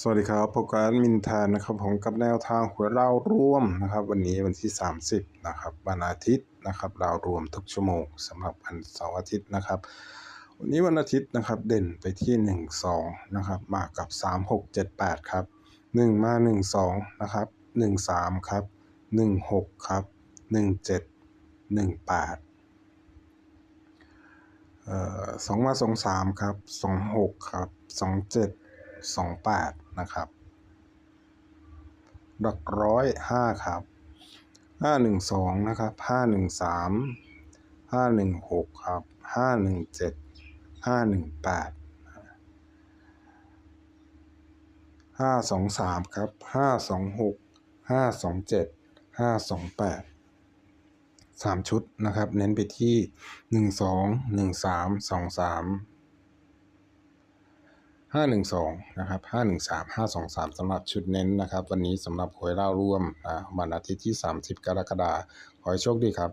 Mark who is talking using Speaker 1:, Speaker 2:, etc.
Speaker 1: สวัสดีครับพบกับแอดมินแทนนะครับผมกับแนวทางหวยเล่าร่วมนะครับ วันนี้วันที่ 30นะครับวันอาทิตย์นะครับเรารวมทุกชั่วโมงสำหรับวันเสาร์อาทิตย์นะครับ วันนี้วันอาทิตย์นะครับเด่นไปที่ 1 2นะครับมากับ 3 6 7 8ครับ1 มา 1 2นะครับ1 3ครับ1 6ครับ1 7 1 8เอ่อสองมาสองสามครับสองหกครับสอ งเจ็ดสองแปดนะครับ หลักร้อยห้าครับห้าหนึ่งสองนะครับห้าหนึ่งสามห้าหนึ่งหกครับห้าหนึ่งเจ็ดห้าหนึ่งแปดห้าสองสามครับห้าสองหกห้าสองเจ็ดห้าสองแปดสามชุดนะครับ เน้นไปที่หนึ่งสอง ห้าหนึ่งสองนะครับห้าหนึ่งสามห้าสองสามสำหรับชุดเน้นนะครับ วันนี้สำหรับหวยเล่าร่วมนะวันอาทิตย์ที่สามสิบกรกฎาคมขอให้โชคดีครับ